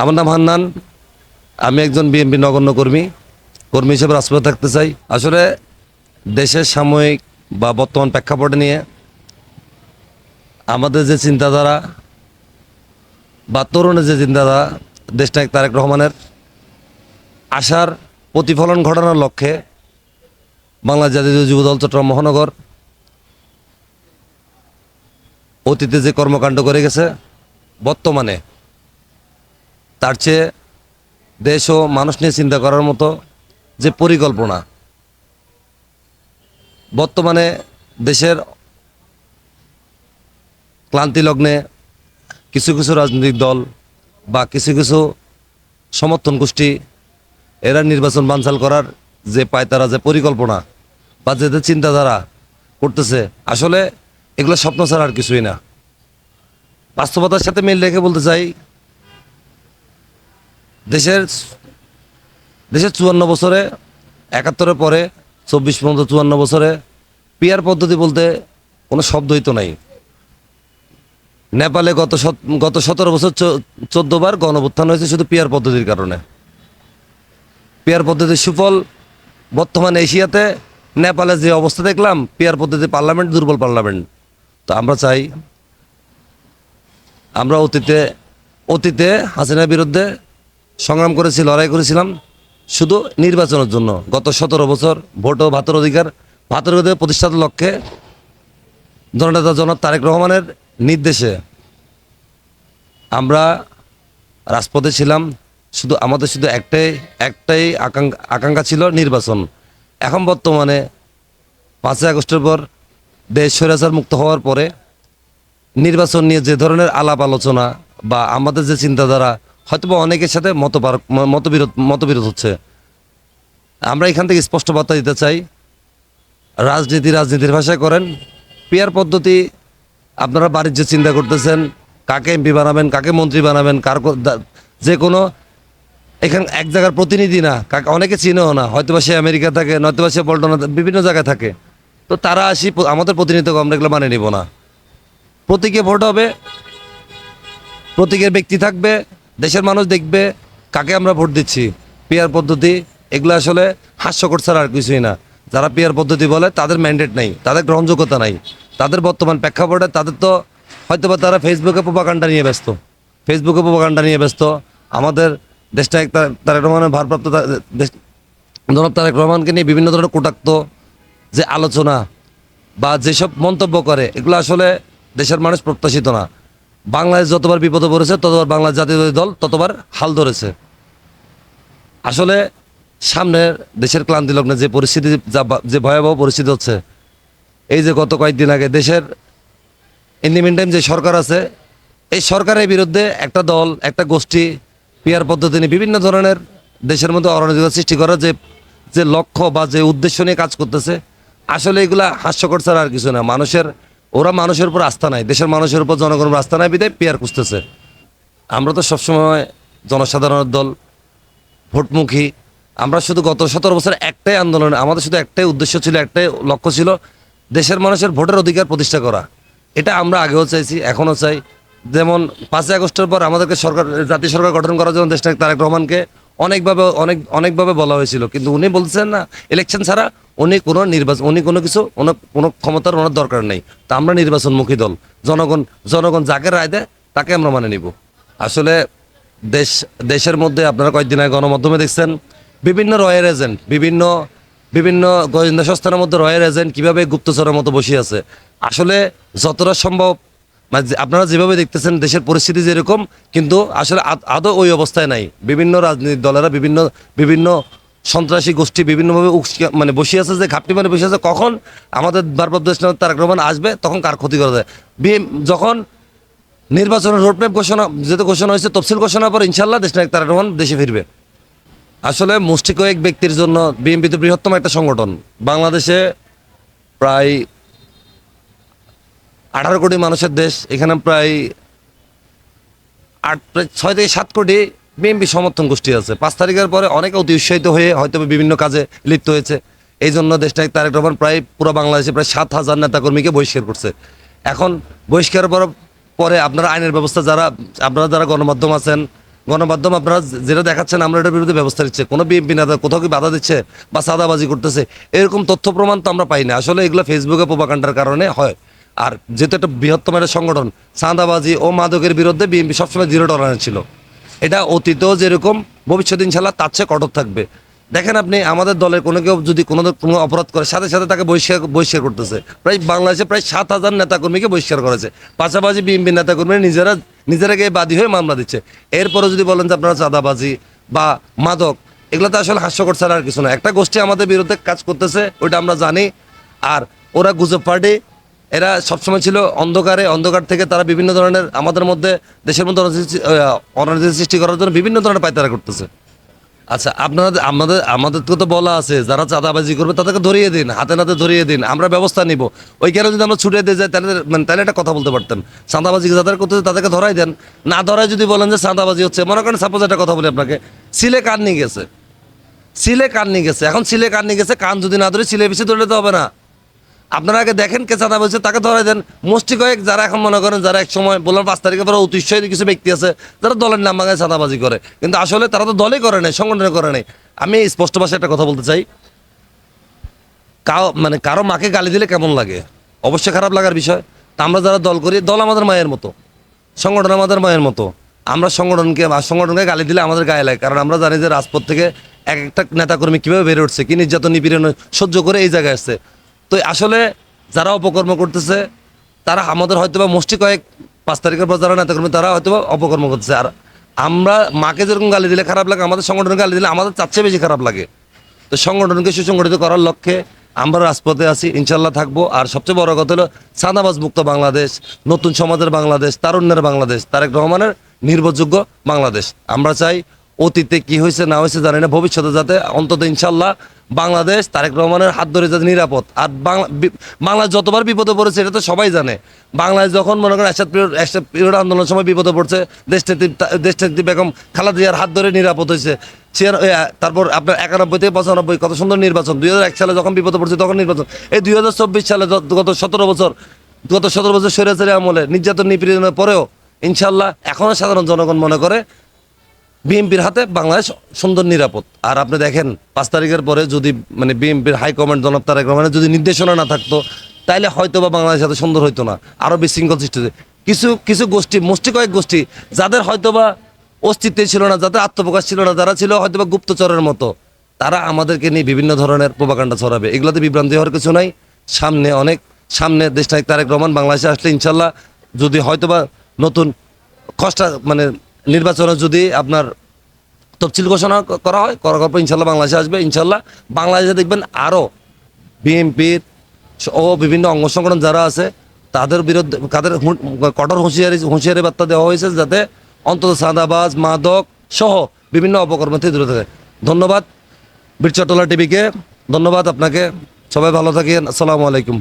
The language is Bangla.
আমার নাম হান্নান। আমি একজন বিএনপি নগণ্য কর্মী কর্মী হিসেবে রাজপথে থাকতে চাই। আসলে দেশের সাময়িক বা বর্তমান প্রেক্ষাপটে নিয়ে আমাদের যে চিন্তাধারা বা তরুণের যে চিন্তাধারা দেশনায়ক তারেক রহমানের আশার প্রতিফলন ঘটানোর লক্ষ্যে বাংলা জাতীয় যুবদল চট্টগ্রাম মহানগর অতীতে যে কর্মকাণ্ড করে গেছে, বর্তমানে তার চেয়ে দেশ ও মানুষ নিয়ে চিন্তা করার মতো যে পরিকল্পনা। বর্তমানে দেশের ক্লান্তি লগ্নে কিছু কিছু রাজনৈতিক দল বা কিছু কিছু সমর্থন গোষ্ঠী এরা নির্বাচন বানচাল করার যে পায়তারা, যে পরিকল্পনা বা যে চিন্তাধারা করতেছে, আসলে এগুলো স্বপ্ন ছাড়া আর কিছুই না। বাস্তবতার সাথে মিল রেখে বলতে চাই দেশের দেশের চুয়ান্ন বছরে, একাত্তরের পরে, চব্বিশ পর্যন্ত চুয়ান্ন বছরে, পিয়ার পদ্ধতি বলতে কোনো শব্দই তো নাই। নেপালে গত গত সতেরো বছর চোদ্দ বার গণভুত্থান হয়েছে শুধু পিয়ার পদ্ধতির কারণে। পিয়ার পদ্ধতির সুফল বর্তমান এশিয়াতে, নেপালে যে অবস্থা দেখলাম, পিয়ার পদ্ধতি পার্লামেন্ট, দুর্বল পার্লামেন্ট। তো আমরা চাই, আমরা অতীতে অতীতে হাসিনার বিরুদ্ধে সংগ্রাম করেছি, লড়াই করেছিলাম শুধু নির্বাচনের জন্য। গত সতেরো বছর ভোট ও ভাতের অধিকার ভাতের অধিকার প্রতিষ্ঠার লক্ষ্যে জননেতা জনাব তারেক রহমানের নির্দেশে আমরা রাজপথে ছিলাম, শুধু আমাদের শুধু একটাই একটাই আকাঙ্ক্ষা আকাঙ্ক্ষা ছিল নির্বাচন। এখন বর্তমানে পাঁচই আগস্টের পর দেশ স্বৈরাচার মুক্ত হওয়ার পরে নির্বাচন নিয়ে যে ধরনের আলাপ আলোচনা বা আমাদের যে চিন্তাধারা হয়তো বা অনেকের সাথে মতপার মতবিরোধ মতবিরোধ হচ্ছে। আমরা এখান থেকে স্পষ্ট বার্তা দিতে চাই, রাজনীতি রাজনীতির ভাষায় করেন। পিয়ার পদ্ধতি, আপনারা বাড়ির যে চিন্তা করতেছেন, কাকে এমপি বানাবেন, কাকে মন্ত্রী বানাবেন, কার যে কোনো এখানে এক জায়গার প্রতিনিধি না, কাকে অনেকে চিনেও না হয়তো বা সে আমেরিকা থাকে নয়তো বা সে পল্টনা বিভিন্ন জায়গায় থাকে। তো তারা আসি আমাদের প্রতিনিধিত্ব আমরা এগুলো মানে নিব না। প্রতীকে ভোট হবে, প্রতীকের ব্যক্তি থাকবে দেশের মানুষ দেখবে কাকে আমরা ভোট দিচ্ছি। পেয়ার পদ্ধতি, এগুলো আসলে হাস্যকর ছাড়া আর কিছুই না। যারা পেয়ার পদ্ধতি বলে, তাদের ম্যান্ডেট নাই, তাদের গ্রহণযোগ্যতা নাই। তাদের বর্তমান প্রেক্ষাপটে তাদের তো হয়তো বা তারা ফেসবুকে প্রোপাকাণ্ডা নিয়ে ব্যস্ত। ফেসবুকে প্রোপাকাণ্ডা নিয়ে ব্যস্ত। আমাদের দেশটা এক তারেক রহমানের ভারপ্রাপ্ত জনাব তারেক রহমানকে নিয়ে বিভিন্ন ধরনের কটাক্ত, যে আলোচনা বা যেসব মন্তব্য করে, এগুলো আসলে দেশের মানুষ প্রত্যাশিত না। বাংলাদেশ যতবার বিপদে পড়েছে, ততবার বাংলাদেশ জাতীয় দল, ততবার হাল ধরেছে। আসলে সামনের দেশের ক্লান্তি লগ্নে যে পরিস্থিতি, যা ভয়াবহ পরিস্থিতি হচ্ছে, এই যে গত কয়েকদিন আগে দেশের ইন টাইম যে সরকার আছে, এই সরকারের বিরুদ্ধে একটা দল, একটা গোষ্ঠী, পিয়ার পদ্ধতি নিয়ে বিভিন্ন ধরনের দেশের মধ্যে অরাজকতা সৃষ্টি করার যে যে লক্ষ্য বা যে উদ্দেশ্য নিয়ে কাজ করতেছে, আসলে এগুলা হাস্যকর ছাড়া আর কিছু না। মানুষের ওরা মানুষের উপর আস্থা নাই। দেশের মানুষের উপর জনগণের আস্থা নাই, বিদায় পেয়ার খুঁজতেছে। আমরা তো সবসময় জনসাধারণের দল, ভোটমুখী। আমরা শুধু গত সতেরো বছর একটাই আন্দোলন, আমাদের শুধু একটাই উদ্দেশ্য ছিল, একটাই লক্ষ্য ছিল দেশের মানুষের ভোটের অধিকার প্রতিষ্ঠা করা। এটা আমরা আগেও চাইছি, এখনও চাই। যেমন পাঁচই আগস্টের পর আমাদেরকে সরকার, জাতীয় সরকার গঠন করার জন্য দেশটা তারেক রহমানকে অনেকভাবে, অনেক, অনেকভাবে বলা হয়েছিল। কিন্তু উনি বলছেন না ইলেকশন ছাড়া উনি কোনো নির্বাচন, উনি কোনো কিছু, কোনো ক্ষমতার ওনার দরকার নেই। তা আমরা নির্বাচনমুখী দল। জনগণ জনগণ যাকে রায় দেয়, তাকে আমরা মানে নিব। আসলে দেশ, দেশের মধ্যে আপনারা কয়েকদিন আগে গণমাধ্যমে দেখছেন, বিভিন্ন রয়ের এজেন্ট, বিভিন্ন বিভিন্ন গোয়েন্দা সংস্থানের মধ্যে রয়ের এজেন্ট কীভাবে গুপ্তচরের মতো বসে আছে। আসলে যতটা সম্ভব মানে আপনারা যেভাবে দেখতেছেন, দেশের পরিস্থিতি যেরকম, কিন্তু আসলে আদৌ ওই অবস্থায় নাই। বিভিন্ন রাজনৈতিক দলেরা বিভিন্ন বিভিন্ন সন্ত্রাসী গোষ্ঠী বিভিন্নভাবে মানে বসে আছে যে, ঘাপটি মানে বসে আছে, কখন আমাদের ভারপ্রাপ্ত তারেক রহমান আসবে, তখন কার ক্ষতি করা যায়? যখন নির্বাচনের রোডম্যাপ ঘোষণা, যেহেতু ঘোষণা হয়েছে, তফসিল ঘোষণার পর ইনশাল্লাহ দেশ নায়ক তারেক রহমান দেশে ফিরবে। আসলে মুষ্টি কয়েক ব্যক্তির জন্য বিএনপি তো বৃহত্তম একটা সংগঠন। বাংলাদেশে প্রায় আঠারো কোটি মানুষের দেশ, এখানে প্রায় আট, প্রায় ছয় থেকে সাত কোটি বিএনপি সমর্থন গোষ্ঠী আছে। পাঁচ তারিখের পরে অনেকে অতি উৎসাহিত হয়ে হয়তো বিভিন্ন কাজে লিপ্ত হয়েছে। এই জন্য দেশটা তারেক রহমান প্রায় পুরো বাংলাদেশে প্রায় সাত হাজার নেতাকর্মীকে বহিষ্কার করছে। এখন বহিষ্কার পর পরে আপনারা আইনের ব্যবস্থা যারা আপনারা যারা গণমাধ্যম আছেন, গণমাধ্যম আপনারা যেটা দেখাচ্ছেন, আমরা এটার বিরুদ্ধে ব্যবস্থা নিচ্ছে। কোনো বিএনপি নেতা কোথাও কি বাধা দিচ্ছে বা সাদাবাজি করতেছে, এরকম তথ্য প্রমাণ তো আমরা পাই না আসলে এগুলো ফেসবুকে প্রোপাকাণ্ডার কারণে হয়। আর যেহেতু একটা বৃহত্তম একটা সংগঠন, চাঁদাবাজি ও মাদকের বিরুদ্ধে বিএনপি সবসময় জিরো টলারেন্স ছিল। এটা অতীতেও যেরকম ভবিষ্যৎ ইনশাল্লাহ তার চেয়ে কঠোর থাকবে। দেখেন আপনি, আমাদের দলের কোনো কেউ যদি কোনো কোনো অপরাধ করে, সাথে সাথে তাকে বহিষ্কার বহিষ্কার করতেছে। প্রায় বাংলাদেশে প্রায় সাত হাজার নেতাকর্মীকে বহিষ্কার করেছে। পাশাপাশি বিএনপি নেতাকর্মীরা নিজেরা নিজেরা গিয়ে বাদী হয়ে মামলা দিচ্ছে। এরপরে যদি বলেন যে আপনারা চাঁদাবাজি বা মাদক, এগুলো তো আসলে হাস্যকর ছাড়া আর কিছু না। একটা গোষ্ঠী আমাদের বিরুদ্ধে কাজ করতেছে, ওইটা আমরা জানি। আর ওরা গুজব পার্টি এরা সবসময় ছিল অন্ধকারে, অন্ধকার থেকে তারা বিভিন্ন ধরনের আমাদের মধ্যে দেশের মধ্যে অরাজনীতি সৃষ্টি করার জন্য বিভিন্ন ধরনের পায়তারা করতেছে। আচ্ছা আপনাদের, আমাদের, আমাদেরকে তো বলা আছে, যারা চাঁদাবাজি করবে তাদেরকে ধরিয়ে দিন, হাতে নাতে ধরিয়ে দিন, আমরা ব্যবস্থা নিব। ওইখানে যদি আমরা ছুটে দিয়ে যাই, তাহলে মানে তাহলে একটা কথা বলতে পারতেন। চাঁদাবাজি যাদের করতে তাদেরকে ধরাই দেন। না ধরাই যদি বলেন যে চাঁদাবাজি হচ্ছে, মনে করেন সাপোজ একটা কথা বলি আপনাকে সিলে কান নিয়ে গেছে। সিলে কান নিয়ে গেছে, এখন সিলে কান নিয়ে গেছে, কান যদি না ধরে সিলে বেশি ধরলে তো হবে না। আপনারা আগে দেখেন কে চাঁদা বলছে তাকে ধরাই দেন। মুষ্টি কয়েক, যারা এখন মনে করেন যারা এক সময় বললাম পাঁচ তারিখে পরে উৎসাহী কিছু ব্যক্তি আছে, যারা দলের নাম ভাঙায় চাঁদাবাজি করে। কিন্তু আসলে তারা তো দলই করে নাই সংগঠনে করে নাই। আমি স্পষ্ট ভাষায় একটা কথা বলতে চাই। কাও মানে কারও মাকে গালি দিলে কেমন লাগে? অবশ্যই খারাপ লাগার বিষয়। তা আমরা যারা দল করি, দল আমাদের মায়ের মতো। সংগঠন আমাদের মায়ের মতো। আমরা সংগঠনকে সংগঠনকে গালি দিলে আমাদের গায়ে লাগে। কারণ আমরা জানি যে রাজপথ থেকে এক একটা নেতাকর্মী কীভাবে বেড়ে উঠছে, কি নির্যাতন নিপীড়ন সহ্য করে এই জায়গায় আসছে। তো আসলে যারা অপকর্ম করতেছে, তারা আমাদের হয়তো বা মুষ্টি কয়েক পাঁচ তারিখের পর যারা নেতাকর্মী, তারা হয়তো বা অপকর্ম করতেছে। আর আমরা মাকে যেরকম গালি দিলে খারাপ লাগে, আমাদের সংগঠনকে গালি দিলে আমাদের চার চেয়ে বেশি খারাপ লাগে। তো সংগঠনকে সুসংগঠিত করার লক্ষ্যে আমরা রাজপথে আছি ইনশাল্লাহ থাকব। আর সবচেয়ে বড় কথা হলো, সাদাবাজ মুক্ত বাংলাদেশ, নতুন সমাজের বাংলাদেশ, তারুণ্যের বাংলাদেশ, তারেক রহমানের নির্ভরযোগ্য বাংলাদেশ। আমরা চাই অতীতে কি হয়েছে, না হয়েছে, জানি না, ভবিষ্যতে যাতে অন্তত ইনশাল্লাহ বাংলাদেশ তারেক রহমানের হাত ধরে যাতে নিরাপদ। আর বাংলা যতবার বিপদে পড়েছে, এটা তো সবাই জানে। বাংলায় যখন মনে করেন একসাথ পিরিয়ড একসাথ পিরিয়ড আন্দোলনের সময় বিপদে পড়ছে, দেশনেত্রী দেশনেত্রী বেগম খালেদা জিয়ার হাত ধরে নিরাপদ হয়েছে। তারপর আপনার একানব্বই থেকে পঁচানব্বই, কত সুন্দর নির্বাচন। দুই এক সালে যখন বিপদে পড়ছে তখন নির্বাচন। এই দুই হাজার চব্বিশ সালে গত সতেরো বছর, গত সতেরো বছর স্বৈরাচারী আমলে নির্যাতন নিপীড়নের পরেও ইনশাল্লাহ এখনও সাধারণ জনগণ মনে করে বিএনপির হাতে বাংলাদেশ সুন্দর নিরাপদ। আর আপনি দেখেন, পাঁচ তারিখের পরে যদি মানে বিএনপির হাইকমান্ড জনাব তারেক রহমানের যদি নির্দেশনা না থাকতো, তাইলে হয়তো বা বাংলাদেশ এত সুন্দর হইতো না। আরও বিশৃঙ্খল সৃষ্টি হতো কিছু কিছু গোষ্ঠী, মুষ্টি কয়েক গোষ্ঠী, যাদের হয়তো বা অস্তিত্বে ছিল না, যাদের আত্মপ্রকাশ ছিল না, যারা ছিল হয়তো বা গুপ্তচরের মতো, তারা আমাদেরকে নিয়ে বিভিন্ন ধরনের প্রোপাকাণ্ডা ছড়াবে। এগুলোতে বিভ্রান্তি হওয়ার কিছু নাই। সামনে অনেক, সামনে দেশ নায়ক তারেক রহমান বাংলাদেশে আসলে ইনশাল্লাহ যদি হয়তোবা নতুন কষ্টা মানে নির্বাচনে যদি আপনার তফসিল ঘোষণা করা হয়, করার পর ইনশাল্লাহ বাংলাদেশে আসবে। ইনশাল্লাহ বাংলাদেশে দেখবেন আরও বিএনপির ও বিভিন্ন অঙ্গ সংগঠন যারা আছে, তাদের বিরুদ্ধে, তাদের কঠোর হুঁশিয়ারি হুঁশিয়ারি বার্তা দেওয়া হয়েছে যাতে অন্তত সাদাবাজ, মাদক সহ বিভিন্ন অপকর্ম থেকে দূরে থাকে। ধন্যবাদ বীরচট্টলা টিভিকে। ধন্যবাদ আপনাকে। সবাই ভালো থাকেন। আসসালামু আলাইকুম।